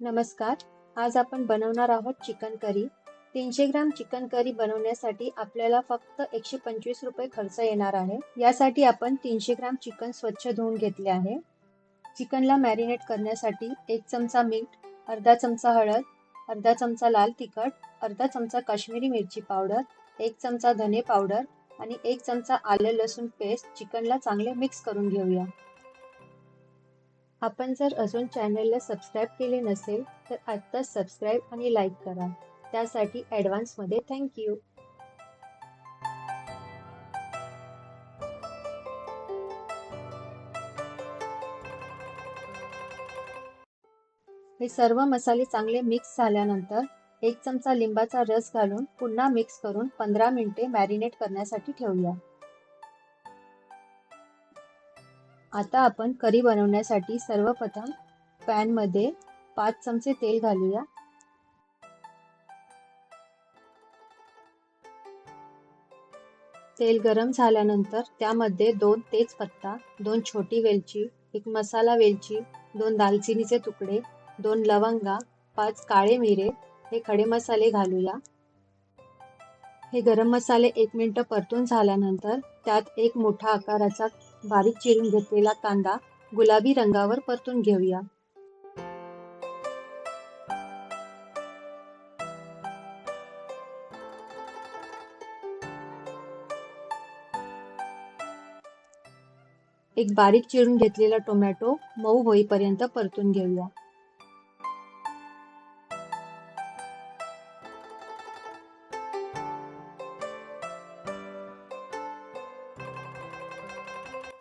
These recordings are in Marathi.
नमस्कार. आज आपण बनवणार आहोत चिकन करी. तीनशे ग्राम चिकन करी बनवण्यासाठी आपल्याला फक्त एकशे पंचवीस रुपये खर्च येणार आहे. यासाठी आपण तीनशे ग्राम चिकन स्वच्छ धुवून घेतले आहे. चिकनला मॅरिनेट करण्यासाठी एक चमचा मीठ अर्धा चमचा हळद अर्धा चमचा लाल तिखट अर्धा चमचा काश्मीरी मिरची पावडर एक चमचा धने पावडर आणि एक चमचा आलं लसूण पेस्ट चिकनला चांगले मिक्स करून घेऊया. आपण जर अजून चॅनलला सबस्क्राईब केले नसेल तर आत्ताच सबस्क्राईब आणि लाईक करा. त्यासाठी ॲडव्हान्समध्ये थँक्यू हे सर्व मसाले चांगले मिक्स झाल्यानंतर एक चमचा लिंबाचा रस घालून पुन्हा मिक्स करून पंधरा मिनिटे मॅरिनेट करण्यासाठी ठेवूया. आता आपण करी बनवण्यासाठी सर्वप्रथम पॅनमध्ये पाच चमचे तेल घालूया. तेल गरम झाल्यानंतर त्यामध्ये दोन तेजपत्ता दोन छोटी वेलची एक मसाला वेलची दोन दालचिनीचे तुकडे दोन लवंगा पाच काळे मिरे हे खडे मसाले घालूया. हे गरम मसाले एक मिनटं परतून झाल्यानंतर त्यात एक मोठा आकाराचा बारीक चिरून घेतलेला कांदा गुलाबी रंगावर परतून घेऊया. एक बारीक चिरून घेतलेला टोमॅटो मऊ होईपर्यंत परतून घेऊया.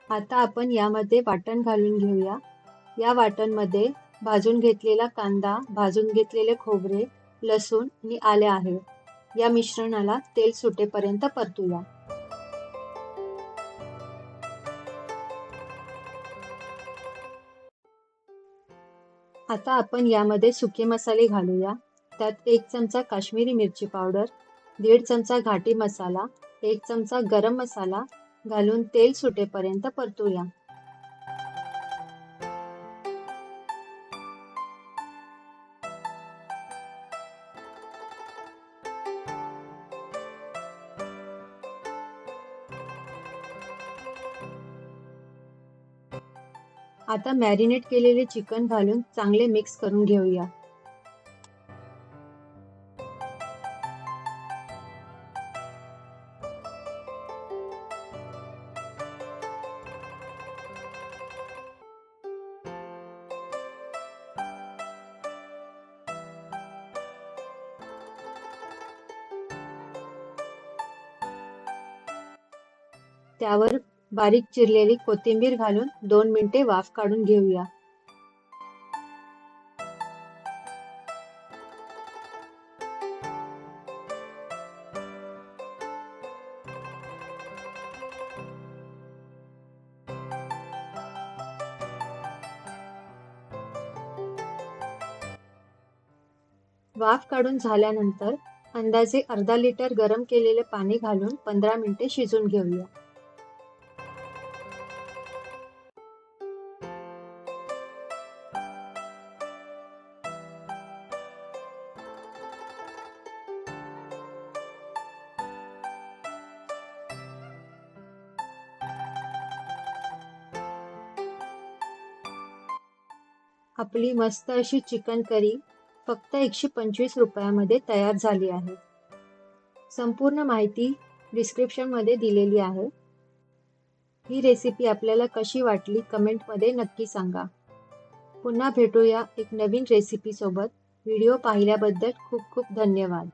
आता आपण यामध्ये वाटण घालून घेऊया. या वाटणमध्ये भाजून घेतलेला कांदा भाजून घेतलेले खोबरे लसूण आणि आले आहे. या मिश्रणाला तेल सुटेपर्यंत परतूया. आता आपण यामध्ये सुके मसाले घालूया. त्यात एक चमचा काश्मीरी मिरची पावडर दीड चमचा घाटी मसाला एक चमचा गरम मसाला घालून तेल सुटेपर्यंत परतूया. आता मॅरिनेट केलेले चिकन घालून चांगले मिक्स करून घेऊया. त्यावर बारीक चिरलेली कोथिंबीर घालून दोन मिनिटे वाफ काढून घेऊया. वाफ काढून झाल्यानंतर अंदाजे अर्धा लिटर गरम केलेले पाणी घालून पंधरा मिनिटे शिजून घेऊया. आपली मस्त अशी चिकन करी फक्त एकशे पंचवीस रुपयामध्ये तयार झाली आहे. संपूर्ण माहिती डिस्क्रिप्शनमध्ये दिलेली आहे. ही रेसिपी आपल्याला कशी वाटली कमेंटमध्ये नक्की सांगा. पुन्हा भेटूया एक नवीन रेसिपीसोबत व्हिडिओ पाहिल्याबद्दल खूप खूप धन्यवाद.